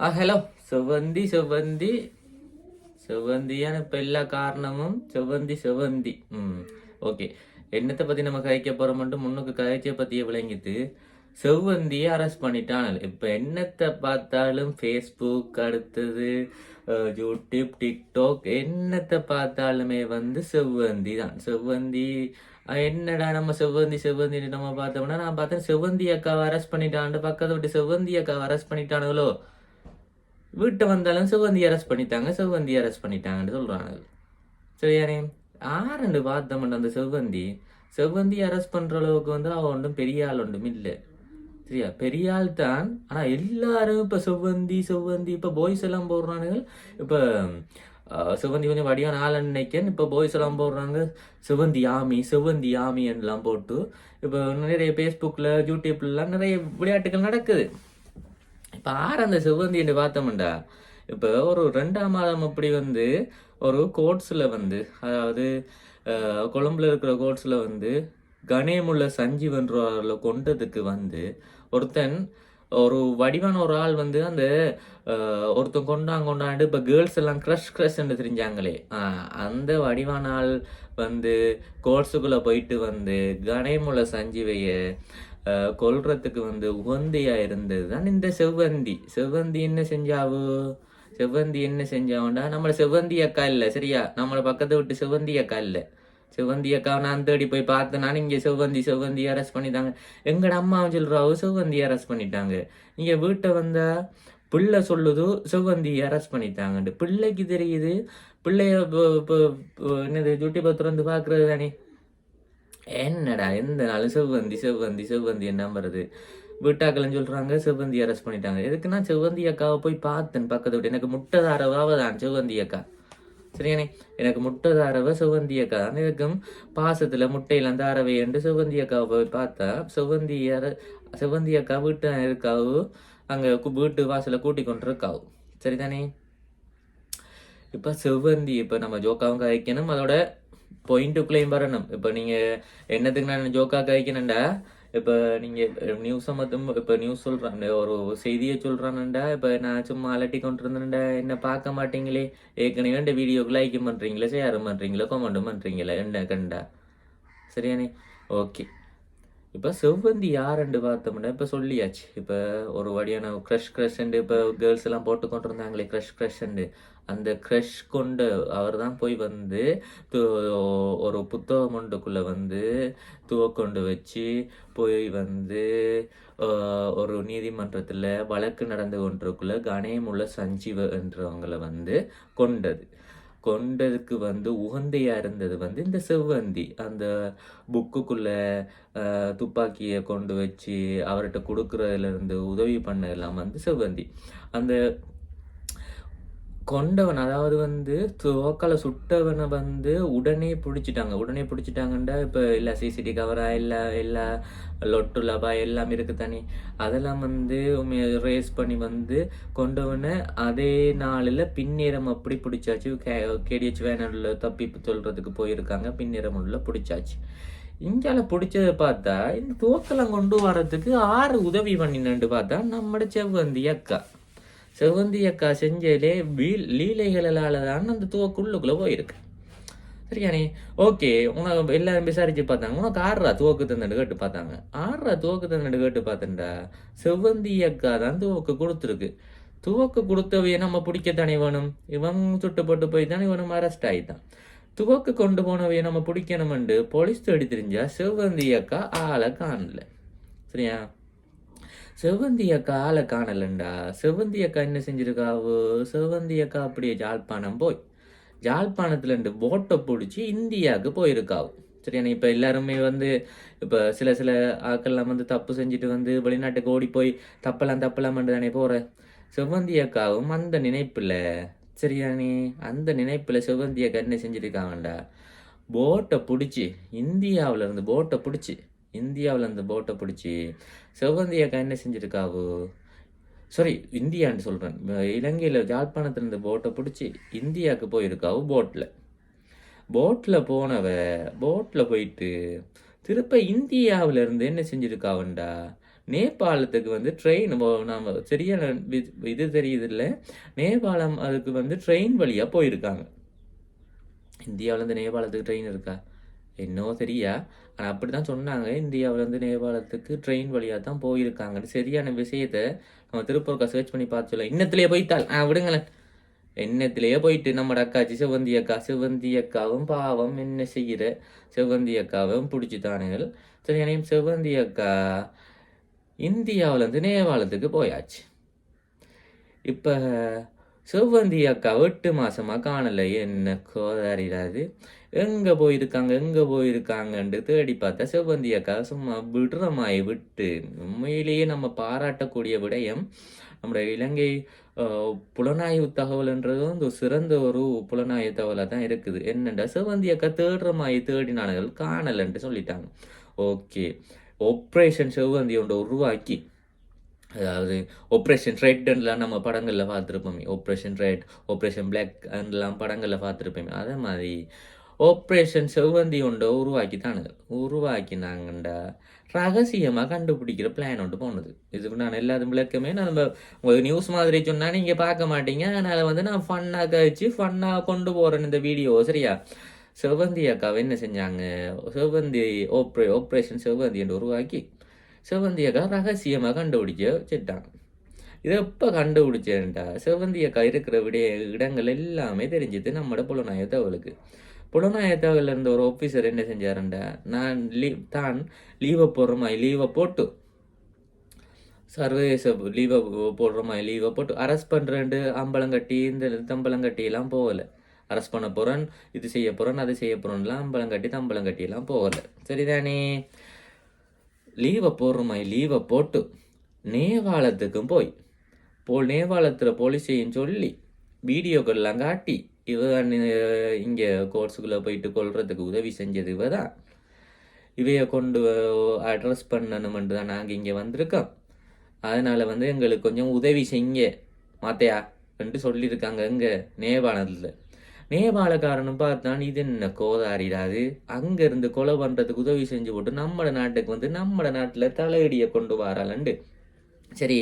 ஆ hello செவ்வந்தி செவ்வந்தி செவ்வந்தியான இப்போ எல்லா காரணமும் செவ்வந்தி செவ்வந்தி ம் ஓகே என்னத்தை பற்றி நம்ம கதைக்க போகிறோம் மட்டும் முன்னுக்கு கதைச்சியை பற்றியே விளங்கிட்டு செவ்வந்தியை அரெஸ்ட் பண்ணிட்டான் இப்போ என்னத்தை பார்த்தாலும் ஃபேஸ்புக் அடுத்தது யூடியூப் டிக்டாக் என்னத்தை பார்த்தாலுமே வந்து செவ்வந்தி தான் செவ்வந்தி என்னடா நம்ம செவ்வந்தி செவ்வந்தி நம்ம பார்த்தோம்னா நான் பார்த்தேன் செவ்வந்தி அக்காவை அரெஸ்ட் பண்ணிட்டான்ட்டு பக்கத்து விட்டு செவ்வந்தி அக்காவை அரெஸ்ட் பண்ணிட்டானுங்களோ வீட்டை வந்தாலும் செவ்வந்தி அரெஸ்ட் பண்ணிட்டாங்க செவ்வந்தி அரெஸ்ட் பண்ணிட்டாங்கன்னு சொல்கிறாங்க சரியானே? ஆரண்டு பார்த்தோம்னா அந்த செவ்வந்தி செவ்வந்தி அரெஸ்ட் பண்ணுற அளவுக்கு வந்து அவள் ஒன்றும் பெரிய ஆள் ஒன்றும் இல்லை. சரியா? பெரிய ஆள் தான். ஆனால் எல்லாரும் இப்போ செவ்வந்தி செவ்வந்தி இப்போ பாய்ஸ் எல்லாம் போடுறானுங்க. இப்போ செவ்வந்தி கொஞ்சம் வடிவான ஆள் நினைக்கேன் இப்போ பாய்ஸ் எல்லாம் போடுறாங்க. செவ்வந்தி ஆமி செவ்வந்தி ஆமி எல்லாம் போட்டு இப்போ நிறைய ஃபேஸ்புக்கில் யூடியூப்லலாம் நிறைய விளையாட்டுகள் நடக்குது. இப்போ அந்த செவ்வந்தி பார்த்தோம்டா. இப்போ ஒரு ரெண்டாம் மாதம் அப்படி வந்து ஒரு கோட்ஸில் வந்து அதாவது கொழம்புல இருக்கிற கோட்ஸில் வந்து கணேமுள்ள சஞ்சீவன்றவர்களை கொண்டதுக்கு வந்து ஒருத்தன் ஒரு வடிவான ஒரு ஆள் வந்து அந்த ஒருத்தன் கொண்டாங்க கொண்டாண்டு இப்போ கேர்ள்ஸ் எல்லாம் க்ரஷ் க்ரஷ்ன்னு தெரிஞ்சாங்களே. அந்த வடிவான ஆள் வந்து கோட்ஸுக்குள்ளே போயிட்டு வந்து கணேமுள்ள சஞ்சீவையை கொல்றதுக்கு வந்து உகந்தியா இருந்தது தான் இந்த செவ்வந்தி. செவ்வந்தி என்ன செஞ்சாவோ? செவ்வந்தி என்ன செஞ்சாவண்டா? நம்மள செவ்வந்தி அக்கா இல்லை சரியா? நம்மளை பக்கத்தை விட்டு செவ்வந்தி அக்கா இல்லை. செவ்வந்தி அக்கா நான் தேடி போய் பார்த்தேன்னா இங்கே செவ்வந்தி செவ்வந்தி அரெஸ்ட் பண்ணிட்டாங்க. எங்கட அம்மா சொல்றாவோ செவ்வந்தி அரெஸ்ட் பண்ணிட்டாங்க. இங்க வீட்டை வந்தா பிள்ளை சொல்லுதோ செவ்வந்தி அரெஸ்ட் பண்ணிட்டாங்கன்ட்டு. பிள்ளைக்கு தெரியுது. பிள்ளைய என்னது இப்ப- பத்திரம் என்னது யூடியூப்பை தானே என்னடா எந்த நாளும் செவ்வந்தி செவ்வந்தி செவ்வந்தி என்ன வருது? வீட்டாக்கள்னு சொல்கிறாங்க செவ்வந்தி அரெஸ்ட் பண்ணிட்டாங்க. எதுக்குன்னா செவ்வந்தி அக்காவை போய் பார்த்தேன் பக்கத்து விட்டு. எனக்கு முட்டதாரவாவை தான் செவ்வந்தி அக்கா. சரியானே? எனக்கு முட்டை தாரவ செவ்வந்தி அக்கா. தான் பாசத்தில் முட்டையில் அந்த தாரவை என்று செவ்வந்தி அக்காவை போய் பார்த்தா செவ்வந்தி அர செவ்வந்தி அக்கா வீட்டு இருக்காவு அங்கே வீட்டு வாசலை கூட்டி கொண்டு இருக்காவு சரிதானே? இப்போ செவ்வந்தி இப்போ நம்ம ஜோக்காவும் காய்க்கணும். அதோட பாயிண்ட்டுக்குள்ளேயும் வரணும் இப்போ நீங்கள் என்னத்துக்கு நான் ஜோக்கா கழிக்கணும்டா இப்போ நீங்கள் நியூஸை மட்டும் இப்போ நியூஸ் சொல்றான் ஒரு செய்தியை சொல்றானுண்டா இப்போ நான் சும்மா அலட்டி கொண்டு இருந்தேன்டா என்ன பார்க்க மாட்டீங்களே. ஏற்கனவே இந்த வீடியோக்கு லைக் பண்ணுறீங்களா ஷேர் பண்ணுறீங்களா கமெண்ட் பண்ணுறீங்களா என்ன கண்டா? சரியானே? ஓகே இப்போ செவ்வந்தி யாருன்னு பார்த்தோம்னா இப்போ சொல்லியாச்சு. இப்போ ஒரு வழியான க்ரஷ் க்ரஷ்ண்டு இப்போ கேர்ள்ஸ் எல்லாம் போட்டு கொண்டு இருந்தாங்களே க்ரஷ் க்ரஷ்ண்டு அந்த க்ரஷ் கொண்டு அவர் தான் போய் வந்து து- ஒரு புத்தகம் கொண்டுக்குள்ளே வந்து துவக்கொண்டு வச்சு போய் வந்து ஒரு நீதிமன்றத்தில் வழக்கு நடந்து கொண்டிருக்குள்ள கணேமுள்ள சஞ்சீவ என்றவங்களை வந்து கொண்டது. கொண்டதுக்கு வந்து உகந்தையாக இருந்தது வந்து இந்த செவ்வந்தி. அந்த புக்குக்குள்ளே துப்பாக்கியை கொண்டு வச்சு அவர்கிட்ட கொடுக்குறதுலேருந்து உதவி பண்ண எல்லாம் வந்து செவ்வந்தி. அந்த கொண்டவன் அதாவது வந்து துவக்கலை சுட்டவனை வந்து உடனே பிடிச்சிட்டாங்க. உடனே பிடிச்சிட்டாங்கன்னா இப்போ இல்லை சிசிடி கவரா இல்லை எல்லா லொட்டு லபா எல்லாம் இருக்கு தானே. அதெல்லாம் வந்து ரேஸ் பண்ணி வந்து கொண்டவனை அதே நாளில் பின்னிறம் அப்படி பிடிச்சாச்சு. கே கேடிஹெச் வேனல்ல தப்பி சொல்கிறதுக்கு போயிருக்காங்க. பின்னிறம் உள்ள பிடிச்சாச்சு. இந்தியாவில் பிடிச்சதை பார்த்தா இந்த துவக்கெல்லாம் கொண்டு வரதுக்கு ஆறு உதவி பண்ணினு பார்த்தா நம்மட செவ்வந்தி அக்கா. செவ்வந்தி அக்கா செஞ்சலே வீல் லீலைகளால தான் அந்த துவக்குள்ளுக்குள்ள போயிருக்கு சரியானே ஓகே உனக்கு எல்லாரும் விசாரிச்சு பார்த்தாங்க. உனக்கு ஆறுரா துவக்கு தந்துட்டு கேட்டு பார்த்தாங்க. ஆறுரா துவக்கு தந்துட்டு கேட்டு பார்த்தேன்டா செவ்வந்தி அக்கா தான் துவக்கு கொடுத்துருக்கு. துவக்கு கொடுத்தவைய நம்ம பிடிக்கத்தானே வேணும்? இவன் சுட்டுப்பட்டு போய் தானே இவனும் அரெஸ்ட் ஆகிட்டான் துவக்கு கொண்டு போனவைய நம்ம பிடிக்கணுமெண்டு போலீஸ் தேடி தெரிஞ்சா செவ்வந்தி அக்கா ஆளை காணல. சரியா? செவ்வந்தி அக்கா ஆளை காணலண்டா. செவ்வந்தி அக்கா என்ன செஞ்சிருக்காவோ? செவ்வந்தி அக்கா அப்படியே ஜாழ்ப்பாணம் போய் ஜாழ்ப்பாணத்துல இருந்து போட்டை பிடிச்சி இந்தியாவுக்கு போயிருக்காவும் சரியா இப்போ எல்லாருமே வந்து இப்போ சில சில ஆக்கள்லாம் வந்து தப்பு செஞ்சுட்டு வந்து வெளிநாட்டுக்கு ஓடி போய் தப்பலாம் தப்பலாம் தானே போற? செவ்வந்தி அக்காவும் அந்த நினைப்பில் சரியானே அந்த நினைப்பில் செவ்வந்தி அக்கா என்ன செஞ்சிருக்காங்கடா போட்டை பிடிச்சி இந்தியாவிலேருந்து போட்டை பிடிச்சி இந்தியாவிலேருந்து போட்டை பிடிச்சி செவ்வந்தி அக்கா என்ன செஞ்சிருக்காவோ சாரி இந்தியான்னு சொல்கிறேன் இலங்கையில் யாழ்ப்பாணத்துல இருந்து போட்டை பிடிச்சி இந்தியாவுக்கு போயிருக்காவோ போட்டில் போட்டில் போனவ போட்டில் போயிட்டு திருப்ப இந்தியாவிலேருந்து என்ன செஞ்சுருக்காவண்டா நேபாளத்துக்கு வந்து ட்ரெயின் நாம் சரியான வி- இது தெரியுது இல்லை நேபாளம் அதுக்கு வந்து ட்ரெயின் வழியாக போயிருக்காங்க. இந்தியாவிலேருந்து நேபாளத்துக்கு ட்ரெயின் இருக்கா? என்னவோ சரியா ஆனால் அப்படி தான் சொன்னாங்க இந்தியாவிலேருந்து நேபாளத்துக்கு ட்ரெயின் வழியாக தான் போயிருக்காங்கன்னு சரியான விஷயத்தை நம்ம திருப்பூர்க்கா சர்ச் பண்ணி பார்த்து சொல்ல இன்னத்திலேயே போய்த்தாள் ஆ விடுங்களேன். எண்ணத்திலேயே போயிட்டு நம்மட அக்காச்சி சிவந்தி அக்கா சிவந்தி அக்காவும் பாவம் என்ன செய்கிற சிவந்தி அக்காவும் பிடிச்சித்தானுங்கள் சரி என்னையும் சிவந்தி அக்கா இந்தியாவிலேருந்து நேபாளத்துக்கு போயாச்சு. இப்போ சிவந்தி அக்கா எட்டு மாதமாக காணலை. என்ன கோதாரிடாது எங்க போயிருக்காங்க எங்க போயிருக்காங்கன்ட்டு தேடி பார்த்தா செவ்வந்தி அக்கா சும்மா விடுறமாய் விட்டு உண்மையிலேயே நம்ம பாராட்டக்கூடிய விடயம் நம்முடைய இலங்கை புலனாய்வு தகவல்ன்றது வந்து சிறந்த ஒரு புலனாய்வு தகவலாக தான் இருக்குது. என்னண்டா செவ்வந்தி அக்கா தேடுறமாயி தேடினானுகள் காணலன்ட்டு சொல்லிட்டாங்க. ஓகே. ஆப்ரேஷன் செவ்வந்தி ஒன்று உருவாக்கி அதாவது ஆப்ரேஷன் ரெட்லாம் நம்ம படங்களில் பார்த்துருப்போமே. ஆப்ரேஷன் ரெட் ஆப்ரேஷன் பிளாக் அண்ட்லாம் படங்களில் பார்த்துருப்போமே. அதே மாதிரி ஆப்ரேஷன் செவ்வந்தி ஒன்றை உருவாக்கித்தானுங்க உருவாக்கினாங்கண்டா ரகசியமாக கண்டுபிடிக்கிற பிளான் ஒன்று போனது இதுக்கு நான் எல்லாரும் விளக்கமே நான் நம்ம உங்களுக்கு நியூஸ் மாதிரி சொன்னால் நீங்கள் பார்க்க மாட்டீங்க அதனால் வந்து நான் ஃபன்னாக கழிச்சு ஃபன்னாக கொண்டு போகிறேன் இந்த வீடியோ சரியா செவ்வந்தி அக்காவை என்ன செஞ்சாங்க செவ்வந்தி ஓப்ரே ஆப்ரேஷன் செவ்வந்தி என்று உருவாக்கி செவ்வந்தி அக்கா ரகசியமாக கண்டுபிடிக்க வச்சுட்டாங்க இதை எப்போ கண்டுபிடிச்சேன்டா செவ்வந்தி அக்கா இருக்கிற விடைய இடங்கள் எல்லாமே தெரிஞ்சது நம்மளோட புலனாய தகவலுக்கு புலனாயத்தாவில் இருந்த ஒரு ஆஃபீஸர் என்ன செஞ்சாருண்டா? நான் லீவ் தான் லீவை போடுற மாதிரி லீவை போட்டு. சர்வதேச லீவை போடுற மாதிரி லீவை போட்டு. அரெஸ்ட் பண்ணுறேன்ட்டு அம்பலம் கட்டி இந்த தம்பளம் கட்டியெல்லாம் போகலை. அரெஸ்ட் பண்ண போகிறேன் இது செய்ய போகிறேன் அது செய்ய போகிறேன்லாம் அம்பலம் கட்டி தம்பலம் கட்டியெல்லாம் போகலை. சரிதானே? லீவை போடுற மாதிரி லீவை போட்டு நேவாளத்துக்கும் போய். போல் நேபாளத்தில் போலீஸையும் சொல்லி வீடியோக்கள்லாம் காட்டி இவ இங்கே கோர்ஸுக்குள்ளே போயிட்டு கொள்றதுக்கு உதவி செஞ்சது இவ தான் இவைய கொண்டு அட்ரஸ் பண்ணணுமென்று தான் நாங்கள் இங்கே வந்திருக்கோம். அதனால் வந்து எங்களுக்கு கொஞ்சம் உதவி செய்யுங்க மாத்தையா என்று சொல்லியிருக்காங்க இங்கே நேபாளத்தில். நேபாளக்காரனும் பார்த்தான் இது என்ன கோதாரிடாது அங்கேருந்து கொலை பண்ணுறதுக்கு உதவி செஞ்சு போட்டு நம்மளோட நாட்டுக்கு வந்து நம்மளோட நாட்டில் தலையடியை கொண்டு வராலண்டு சரி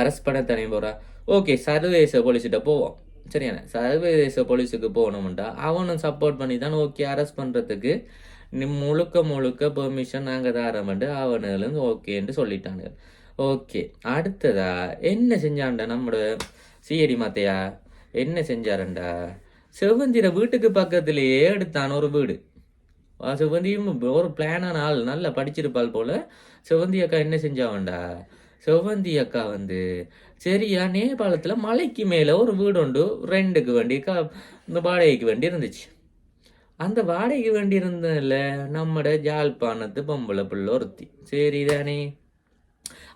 அரசு பண்ண தனி போகிறா ஓகே சர்வதேச போலீஸ்கிட்ட போவோம். சரியான சர்வதேச போலீஸுக்கு போகணும்டா. அவனும் சப்போர்ட் பண்ணி தான் ஓகே அரெஸ்ட் பண்ணுறதுக்கு நீ முழுக்க முழுக்க பெர்மிஷன் நாங்கள் தரோம்ட்டு அவனுகளும் ஓகேன்ட்டு சொல்லிட்டானுங்க ஓகே அடுத்ததா என்ன செஞ்சான்டா நம்மளோட சிஐடி மாத்தையா? என்ன செஞ்சாரண்டா? செவந்திர வீட்டுக்கு பக்கத்துலேயே எடுத்தான் ஒரு வீடு. ஆ, ஒரு பிளானான ஆள் நல்லா படிச்சிருப்பாள் போல். செவந்தி அக்கா என்ன செஞ்சாவண்டா செவ்வந்தி அக்கா வந்து சரியா நேபாளத்தில் மலைக்கு மேலே ஒரு வீடு உண்டு ரெண்டுக்கு வண்டி கா இந்த வாடகைக்கு வண்டி இருந்துச்சு. அந்த வாடகைக்கு வண்டி இருந்ததில்ல நம்மட ஜாழ்ப்பாணத்து பொம்பளை பிள்ளை ஒருத்தி. சரிதானே?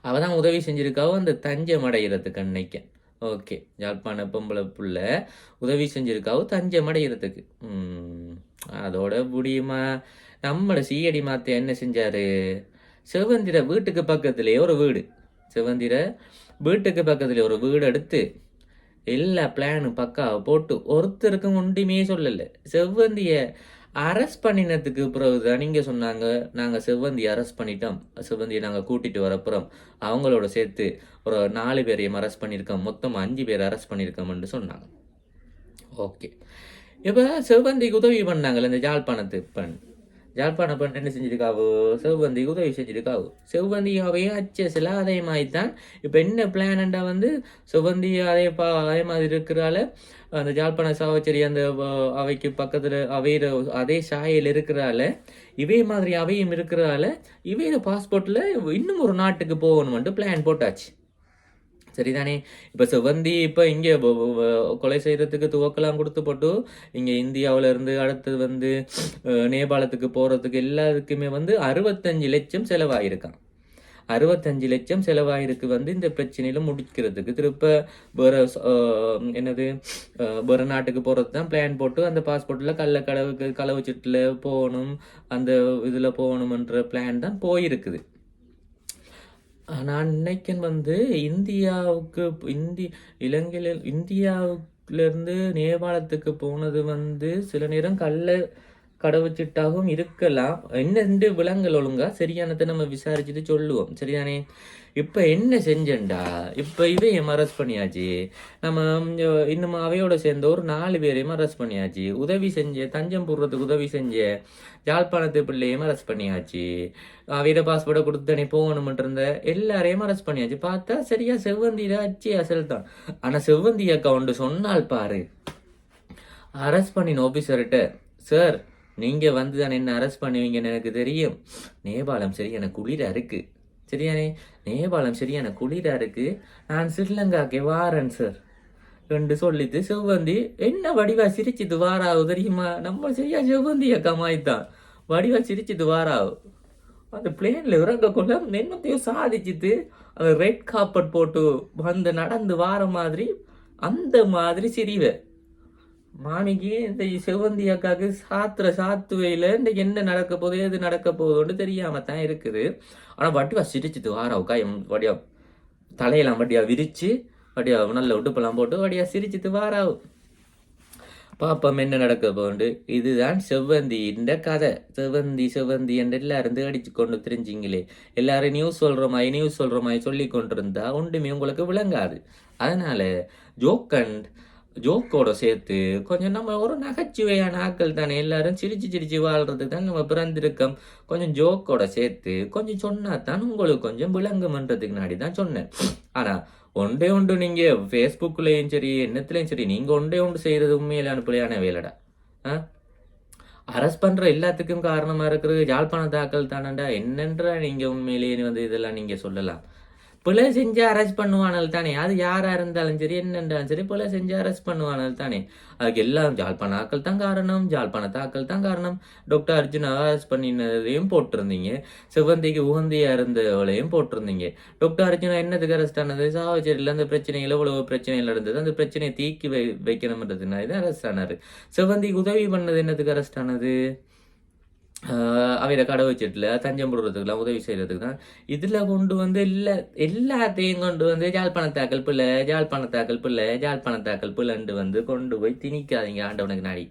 அவள் தான் உதவி செஞ்சிருக்காவோ அந்த தஞ்சம் அடைகிறதுக்கு அன்னைக்கு. ஓகே ஜாழ்ப்பாண பொம்பளை பிள்ளை உதவி செஞ்சுருக்காவோ தஞ்சம் அடைகிறதுக்கு அதோட முடியுமா? நம்மளோட சீயடி மாத்த என்ன செஞ்சாரு? சிவந்திர வீட்டுக்கு பக்கத்துலேயே ஒரு வீடு. சிவந்திர வீட்டுக்கு பக்கத்தில் ஒரு வீடு எடுத்து எல்லா பிளானும் பக்காவை போட்டு ஒருத்தருக்கும் ஒன்றுமே சொல்லலை. செவ்வந்திய அரெஸ்ட் பண்ணினதுக்கு பிறகுதான் நீங்கள் சொன்னாங்க நாங்கள் செவ்வந்தி அரெஸ்ட் பண்ணிட்டோம். செவ்வந்தியை நாங்கள் கூட்டிட்டு வரப்புறம் அவங்களோட சேர்த்து ஒரு நாலு பேரையும் அரெஸ்ட் பண்ணியிருக்கோம். மொத்தம் அஞ்சு பேர் அரெஸ்ட் பண்ணியிருக்கோம்னு சொன்னாங்க. ஓகே இப்போ செவ்வந்திக்கு உதவி பண்ணாங்கல்ல இந்த ஜாழ்ப்பாணத்து பெண்? ஜாழ்ப்பாண பெண் என்ன செஞ்சிருக்காவோ செவ்வந்திக்கு உதவி செஞ்சிருக்காவோ செவ்வந்தியாவையும் அச்சஸில் அதே மாதிரி தான் இப்போ என்ன பிளான்டா வந்து செவ்வந்தி அதே பா அதே மாதிரி இருக்கிறால அந்த ஜாழ்ப்பாண சாவச்சேரி அந்த அவைக்கு பக்கத்தில் அவையிற அதே சாயல் இருக்கிறால இவே மாதிரி அவையும் இருக்கிறால இவையில பாஸ்போர்ட்டில் இன்னும் ஒரு நாட்டுக்கு போகணுமென்ட்டு பிளான் போட்டாச்சு சரிதானே? இப்போ செவ்வந்தி இப்போ இங்கே கொலை செய்கிறதுக்கு துவக்கலாம் கொடுத்து போட்டு இங்கே இந்தியாவில் இருந்து அடுத்தது வந்து நேபாளத்துக்கு போகிறதுக்கு எல்லாத்துக்குமே வந்து அறுபத்தஞ்சு லட்சம் செலவாயிருக்கான். அறுபத்தஞ்சு லட்சம் செலவாயிருக்கு வந்து இந்த பிரச்சனையில முடிக்கிறதுக்கு. திருப்ப வேற என்னது வேற நாட்டுக்கு போகிறது தான் பிளான் போட்டு அந்த பாஸ்போர்ட்டில் கள்ள கடவுக்கு களவு சீட்டில் போகணும் அந்த இதில் போகணுமன்ற பிளான் தான் போயிருக்குது. நான் நினைக்கிறேன் வந்து இந்தியாவுக்கு இந்தி இலங்கையில் இந்தியாவுல இருந்து நேபாளத்துக்கு போனது வந்து சில நேரம் கள்ள கடவுச்சிட்டாகவும் இருக்கலாம். என்னென்று விலங்குகள் ஒழுங்கா? சரியானதை நம்ம விசாரிச்சுட்டு சொல்லுவோம். சரிதானே? இப்போ என்ன செஞ்சண்டா இப்போ இவையும் அரெஸ்ட் பண்ணியாச்சு. நம்ம இன்னும் அவையோட சேர்ந்த ஒரு நாலு பேரையும் அரெஸ்ட் பண்ணியாச்சு. உதவி செஞ்ச தஞ்சம் போடுறதுக்கு உதவி செஞ்ச யாழ்ப்பாணத்து பிள்ளையும் அரெஸ்ட் பண்ணியாச்சு. அவையோட பாஸ்போர்ட்டை கொடுத்தனே போகணும்ட்டு இருந்த எல்லாரையும் அரெஸ்ட் பண்ணியாச்சு. பார்த்தா சரியா செவ்வந்தி அச்சு அசல் தான். ஆனா செவ்வந்தி அக்கௌண்ட் சொன்னால் பாரு. அரெஸ்ட் பண்ணின ஆஃபீஸர்கிட்ட சார் நீங்கள் வந்து தான் என்ன அரெஸ்ட் பண்ணுவீங்கன்னு எனக்கு தெரியும். நேபாளம் சரியான குளிராக இருக்குது சரியானே? நேபாளம் சரியான குளிராக இருக்குது இருக்கு. நான் ஸ்ரீலங்காக்கே வாரேன் சார் ரெண்டு சொல்லிட்டு செவ்வந்தி என்ன வடிவா சிரிச்சிட்டு வாராவு தெரியுமா? நம்ம சரியா செவ்வந்தி அக்கா மாய்த்தான் வடிவா சிரிச்சிட்டு வாராவு? அந்த பிளேனில் இறங்கக்குள்ள என்னத்தையும் சாதிச்சிட்டு அந்த ரெட் காப்பட் போட்டு வந்து நடந்து வார மாதிரி அந்த மாதிரி சிரிவை. மாமிக்கு இந்த செவ்வந்தி அக்காவுக்கு சாத்துற சாத்துவையில இந்த என்ன நடக்க போகுது எது நடக்க போகுதுன்னு தெரியாம தான் இருக்குது. ஆனா வட்டிவா சிரிச்சுட்டு வாராவுக்கா எம் வடியா தலையெல்லாம் வட்டியா விரிச்சு வடியா நல்ல உடுப்பெல்லாம் போட்டு வடியா சிரிச்சுட்டு வாராவு பாப்பம் என்ன நடக்க போகுண்டு இதுதான் செவ்வந்தி இந்த கதை. செவ்வந்தி செவ்வந்தி என்று எல்லாரும் அடிச்சு கொண்டு தெரிஞ்சிங்களே. எல்லாரும் நியூஸ் சொல்ற மாதிரி நியூஸ் சொல்ற மாதிரி சொல்லி கொண்டிருந்தா ஒன்றுமே உங்களுக்கு விளங்காது. அதனால ஜோக்கண்ட் ஜோக்கோட சேர்த்து கொஞ்சம் நம்ம ஒரு நகைச்சுவையான ஆக்கள் தானே எல்லாரும் சிரிச்சு சிரிச்சு வாழ்றது தான் நம்ம பிறந்திருக்கோம். கொஞ்சம் ஜோக்கோட சேர்த்து கொஞ்சம் சொன்னா தான் உங்களுக்கு கொஞ்சம் விளங்குமன்றதுக்கு நாடி தான் சொன்னேன். ஆனால் ஒன்றே ஒன்று நீங்கள் ஃபேஸ்புக்லேயும் சரி என்னத்துலேயும் சரி நீங்கள் ஒன்றே ஒன்று செய்கிறது உண்மையிலான பிள்ளையான வேலைடா. ஆ? அரெஸ்ட் பண்ணுற எல்லாத்துக்கும் காரணமாக இருக்கிறது யாழ்ப்பாண தாக்கல் தானண்டா என்னன்றா நீங்கள் உண்மையிலேயே வந்து இதெல்லாம் நீங்கள் சொல்லலாம். பிழை செஞ்சு அரெஸ்ட் பண்ணுவானல் தானே. அது யாராக இருந்தாலும் சரி என்னன்றாலும் சரி பிழை செஞ்சு அரெஸ்ட் பண்ணுவானல் தானே. அதுக்கு எல்லாம் ஜாழ்ப்பாண ஆக்கள் தான் காரணம் ஜாழ்ப்பாண தாக்கள் தான் காரணம். டாக்டர் அர்ஜுன் அரெஸ்ட் பண்ணினதையும் போட்டிருந்தீங்க. சிவந்திக்கு உகந்தியாக இருந்தவளையும் போட்டிருந்தீங்க. டாக்டர் அர்ஜுனா என்னதுக்கு அரெஸ்ட் ஆனது? சாவச்சேரியில் அந்த பிரச்சனைகள் இவ்வளவு பிரச்சனைகள் நடந்தது அந்த பிரச்சனையை தீக்கி வை வைக்கணும்ன்றதுனால தான் அரெஸ்ட் ஆனார். சிவந்திக்கு உதவி பண்ணது என்னதுக்கு அரெஸ்ட் ஆனது? அவரை கடை வச்சிட்டுல தஞ்சம் போடுறதுக்குலாம் உதவி செய்யறதுக்கு தான் இதில் கொண்டு வந்து எல்லா எல்லாத்தையும் கொண்டு வந்து ஜாழ்ப்பாணத்தாக்கல் பிள்ளை ஜாழ்ப்பாணத்தாக்கல் பிள்ளை ஜாழ்ப்பாணத்தாக்கல் பிள்ளைண்டு வந்து கொண்டு போய் திணிக்காதீங்க ஆண்டவனுக்கு நாடி.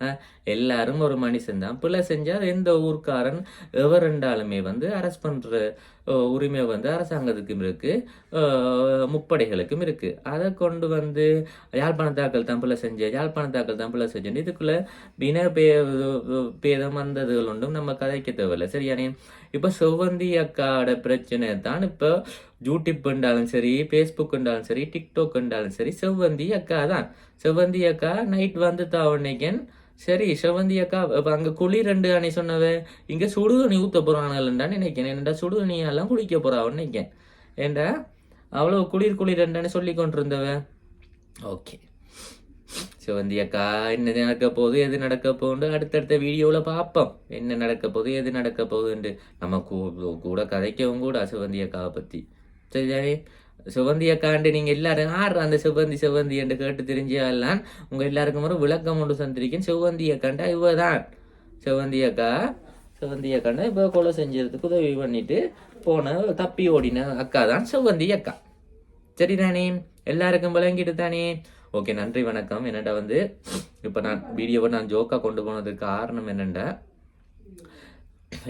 ஆஹ் எல்லாரும் ஒரு மனுஷன் தான் பிள்ளை செஞ்சால் எந்த ஊர்க்காரன் எவரெண்டாலுமே வந்து அரெஸ்ட் பண்ணுற உரிமை வந்து அரசாங்கத்துக்கும் இருக்குது முப்படைகளுக்கும் இருக்கு. அதை கொண்டு வந்து யாழ்ப்பாணத்தாக்கள் தம்பில் பிள்ளை செஞ்ச யாழ்ப்பாணத்தாக்கள் தம்பில் பிள்ளை செஞ்சேன் இதுக்குள்ளே வின பே பேதம் வந்ததுகள் ஒன்றும் நம்ம கதைக்க தேவையில்லை சரியானே? இப்போ செவ்வந்தி அக்காவோட பிரச்சனை தான் இப்போ யூடியூப் இருந்தாலும் சரி ஃபேஸ்புக் இருந்தாலும் சரி டிக்டாக் இருந்தாலும் சரி செவ்வந்தி அக்கா தான். செவ்வந்தி அக்கா நைட் வந்து தாவணிக்கன் சரி செவந்தி அக்கா இப்போ அங்கே குளிர் ரெண்டு அணை சொன்னவ இங்கே சுடுதண்ணி ஊற்ற போகிறாங்கல்ல நினைக்கிறேன் என்னடா சுடுதண்ணியெல்லாம் குளிக்க போகிறான்னு நினைக்கிறேன் ஏண்டா அவ்வளோ குளிர் குளிர் ரெண்டான்னு சொல்லி கொண்டிருந்தவ. ஓகே. சிவந்தி அக்கா என்ன நடக்க போகுது எது நடக்க போகுது? அடுத்தடுத்த வீடியோவில் பார்ப்போம் என்ன நடக்க போகுது எது நடக்க போகுதுன்ட்டு. நம்ம கூ- கூட கதைக்கவும் கூட சிவந்தி அக்காவை பற்றி சரிதானே? சிவந்தி அக்காண்டு நீங்கள் எல்லாரும் ஆறு அந்த சிவந்தி சிவந்தி என்று கேட்டு தெரிஞ்செல்லாம் உங்கள் எல்லாருக்கும் ஒரு விளக்கம் ஒன்று சந்திரிக்கேன் சிவந்தி கண்டா இவ தான் சிவந்தி அக்கா சிவந்தி இப்போ கொலை செஞ்சதுக்கு உதவி பண்ணிட்டு போன தப்பி ஓடின அக்கா தான் சிவந்தி அக்கா சரிதானே? எல்லாருக்கும் விளங்கிட்டு தானே ஓகே நன்றி வணக்கம். என்னடா வந்து இப்போ நான் வீடியோவை நான் ஜோக்கா கொண்டு போனதுக்கு காரணம் என்னண்டா?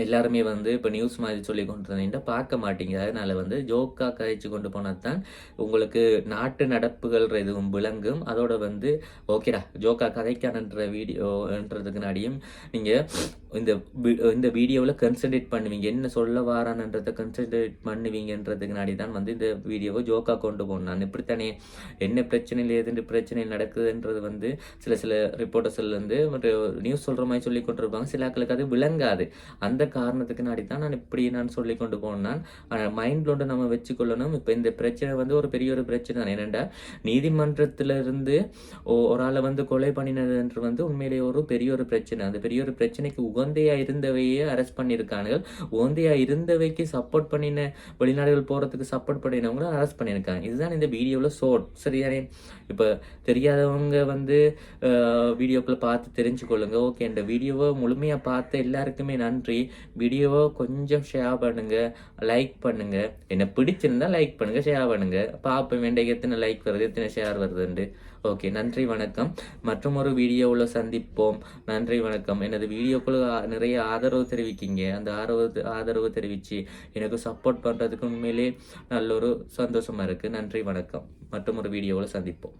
எல்லாருமே வந்து இப்போ நியூஸ் மாதிரி சொல்லி கொண்டு இருந்தீங்கன்னா பார்க்க மாட்டீங்க. அதனால வந்து ஜோக்கா கழிச்சு கொண்டு போனால் தான் உங்களுக்கு நாட்டு நடப்புகள் எதுவும் விளங்கும். அதோட வந்து ஓகேடா ஜோக்கா கதைக்கானன்ற வீடியோன்றதுக்கு நாடியும் நீங்கள் இந்த இந்த வீடியோவில் கன்சன்ட்ரேட் பண்ணுவீங்க. என்ன சொல்ல வாரானன்றதை கன்சன்ட்ரேட் பண்ணுவீங்கன்றதுக்கு தான் வந்து இந்த வீடியோவை ஜோக்கா கொண்டு போகணும். நான் இப்படித்தானே என்ன பிரச்சனையில் எதுன்னு பிரச்சனை நடக்குதுன்றது வந்து சில சில ரிப்போர்ட்டர்ஸ்லேருந்து நியூஸ் சொல்கிற மாதிரி சொல்லி கொண்டிருப்பாங்க. சில ஆக்களுக்கு அது விளங்காது. அந்த காரணத்துக்கு நாடி தான் நான் இப்படி நான் சொல்லி கொண்டு போனேன் மைண்ட்ல நம்ம வச்சுக்கொள்ளணும். இப்போ இந்த பிரச்சனை வந்து ஒரு பெரிய ஒரு பிரச்சனை தான். என்னென்னா நீதிமன்றத்திலிருந்து ஒரு ஆளை வந்து கொலை பண்ணினதுன்ற வந்து உண்மையிலேயே ஒரு பெரிய ஒரு பிரச்சனை. அந்த பெரிய ஒரு பிரச்சனைக்கு உகந்தையா இருந்தவையே அரெஸ்ட் பண்ணியிருக்கானுகள். உகந்தையாக இருந்தவைக்கு சப்போர்ட் பண்ணின வெளிநாடுகள் போகிறதுக்கு சப்போர்ட் பண்ணினவங்களும் அரெஸ்ட் பண்ணியிருக்காங்க. இதுதான் இந்த வீடியோவில் சோட் சரியானே இப்போ தெரியாதவங்க வந்து வீடியோக்களை பார்த்து தெரிஞ்சுக்கொள்ளுங்க. ஓகே இந்த வீடியோவை முழுமையாக பார்த்த எல்லாருக்குமே நன்றி. வீடியோவை கொஞ்சம் ஷேர் பண்ணுங்கள் லைக் பண்ணுங்கள் என்ன பிடிச்சிருந்தா லைக் பண்ணுங்கள் ஷேர் பண்ணுங்கள் பார்ப்போம் வேண்டிய எத்தனை லைக் வருது எத்தனை ஷேர் வருதுண்டு ஓகே நன்றி வணக்கம். மற்றும் ஒரு வீடியோவில் சந்திப்போம். நன்றி வணக்கம். எனது வீடியோக்குள்ள நிறைய ஆதரவு தெரிவிக்கிங்க. அந்த ஆதரவு ஆதரவு தெரிவித்து எனக்கு சப்போர்ட் பண்ணுறதுக்கு உண்மையிலே நல்ல ஒரு சந்தோஷமாக இருக்குது நன்றி வணக்கம். மற்றும் ஒரு வீடியோவில் சந்திப்போம்.